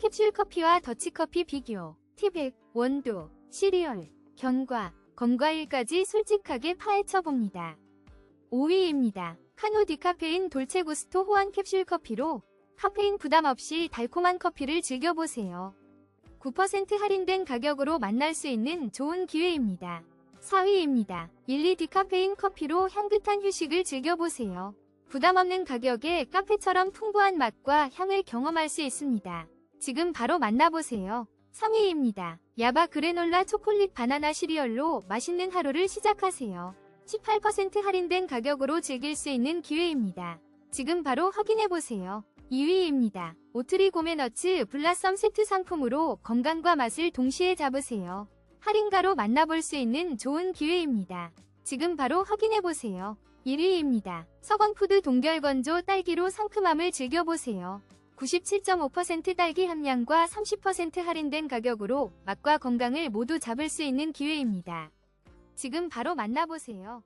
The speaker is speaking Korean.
캡슐 커피와 더치커피 비교, 티백, 원두, 시리얼, 견과, 검과일까지 솔직하게 파헤쳐봅니다. 5위입니다. 카노 디카페인 돌체구스토 호환 캡슐 커피로 카페인 부담 없이 달콤한 커피를 즐겨보세요. 9% 할인된 가격으로 만날 수 있는 좋은 기회입니다. 4위입니다. 일리 디카페인 커피로 향긋한 휴식을 즐겨보세요. 부담 없는 가격에 카페처럼 풍부한 맛과 향을 경험할 수 있습니다. 지금 바로 만나보세요. 3위입니다. 야바 그래놀라 초콜릿 바나나 시리얼로 맛있는 하루를 시작하세요. 18% 할인된 가격으로 즐길 수 있는 기회입니다. 지금 바로 확인해보세요. 2위입니다. 오트리 고메너츠 블라썸 세트 상품으로 건강과 맛을 동시에 잡으세요. 할인가로 만나볼 수 있는 좋은 기회입니다. 지금 바로 확인해보세요. 1위입니다. 서건푸드 동결건조 딸기로 상큼함을 즐겨보세요. 97.5% 딸기 함량과 30% 할인된 가격으로 맛과 건강을 모두 잡을 수 있는 기회입니다. 지금 바로 만나보세요.